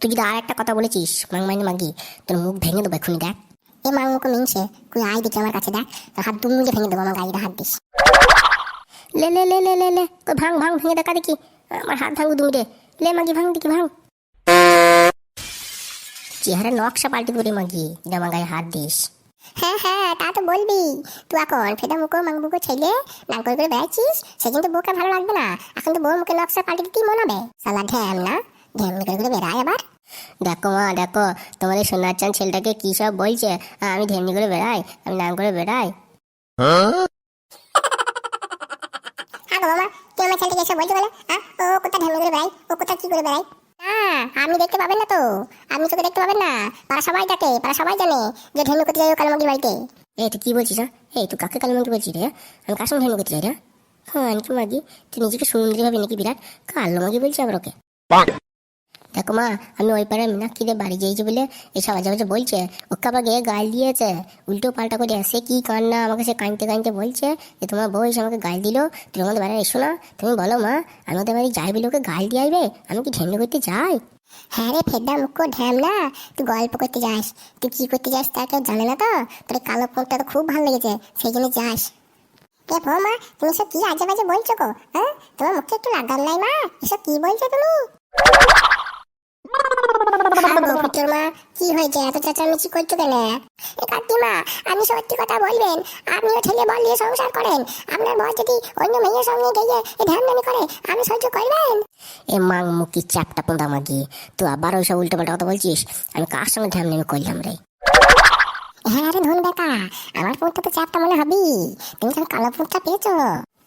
তুই যদি আর একটা কথা বলেছিস, মাং মাইনে মাগি, তোর মুখ ভেঙে দেবো এক্ষুনি, দেখ। এ মাং মুখো মিনছে তুই আয় দেখি আমার কাছে, দেখ। তোর হাত দুম মুজে ভেঙে দেবো, আমার গাড়িটা হাত দিস। লে লে লে লে লে লে কই ভাঙ ভাঙ, ভেঙে দেখা দেখি। আমার হাত ভাঙু তুমি রে লে, মাগি, ভাঙ, দেখি, ভাঙ। চেহারা নকশা পাল্টে পড়ে মাগি যদি আমার গায়ে হাত দিস। হ্যাঁ হ্যাঁ তা তো বলবি। তুই এখন ফেদা মুখো, মাং মুখো ছেলে নাম করে করে বেড়াচ্ছিস, সেদিন তো বউকে ভালো লাগবে না। এখন তো বউ মুখে নকশা পাল্টে দিতে মনে হবে। সালা ঢ্যাম না। ঢ্যাম করে করে বেড়ায় আবার? দেখো মা দেখো এই সোনার চান ছেলেটাকে কি সব বলছে? আমি ধেমনি করে বেড়াই আমি নাম করে বেড়াই। হ্যাঁ গো মামা তুই আমার এসে বলতে বলে? হ্যাঁ ও কোথা ঢ্যাম করে বেড়াই ও কোথা কি করে বেড়াই হ্যাঁ আপনি দেখতে পাবেন না তো। আপনি চোখে দেখতে পাবেন না। পাড়া সবাই ডাকে পাড়া সবাই জানে যে ঢেমু করতে যাই কালমাগির বাড়িতে। এই তুই কি বলছিস হ্যাঁ এই তুই কাকে কালো মাগি বলছিস রে? আমি কার সঙ্গে ধেমনি করতে চাই রে? হ্যাঁ আনকি মাগি তুই নিজেকে সুন্দরী ভাবি নাকি বিরাট? কালো মাগি বলছি আবার ওকে। দেখো মা আমি ওই পাড়ায় মিনাক্ষীদের বাড়ি যেয়েছি বলে এসব আজে বাজে বলছে ওকে আবার গিয়ে গাল দিয়েছে। উল্টো পাল্টা করে সে কি কান্না আমাকে সে কাঁদতে কাঁদতে বলছে যে তোমার বউ এসে আমাকে গাল দিল। তুমি আমাদের বাড়ি এসো না। তুমি বলো মা আমি ওদের বাড়ি যাই বলে ওকে গাল দিয়ে আইবে? আমি কি ঢেমনি করতে যাই? হ্যাঁ রে ফেদা মুখো ঢ্যাম না। তুই গল্প করতে যাস। তুই কি করতে যাস তা কেউ জানে না তো? তোর কালো ফোনটা তো খুব ভালো লেগেছে সেই জন্য যাস। এ বৌমা তুমি সব কি আজে বাজে বলছো গো হ্যাঁ? তোমার মুখে একটু লাগাম নাই মা। এসব কি বলছো তুমি? গো, মা কি হয়েছে? এত চেঁচামেচি করছ কেন? কাকিমা আপনি সত্যি কথা বলবেন। আপনিও ছেলে বল দিয়ে সংসার করেন। আপনার বর যদি অন্য মেয়ের সঙ্গে গিয়ে ধ্যান করে আমি সহ্য করবেন? এ মাং মুখি চ্যাপটা পোঁদা মাগি তুই আবার ওইসব উল্টো পাল্টা কথা বলছিস? আমি কার সঙ্গে ঢ্যাম নেমে করলাম রে? হ্যাঁ রে ধন বেটা আমার ফোনটা তো চাপটা মনে হবি তুমি কালো ফোনটা পেয়েছ।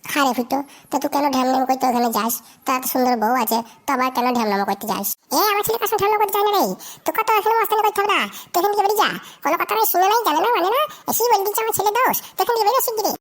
হ্যাঁ ফিটো তো তুই কেন ঢ্যামনাম করতে ওখানে যাস? তো এত সুন্দর বউ আছে, তো আবার কেন ঢ্যামনাম করতে যাস? এ, আমার ছেলে কাছে ঢ্যামনাম করতে যায় না রে। তো কত এখানে মস্তানি করতে হবে না? তো এখান থেকে যা। কোনো কথা শুনে নাই জানে না মানে না? এসেই বলে দিচ্ছে আমার ছেলে দোষ। তো এখান বেরিয়ে শিগগিরি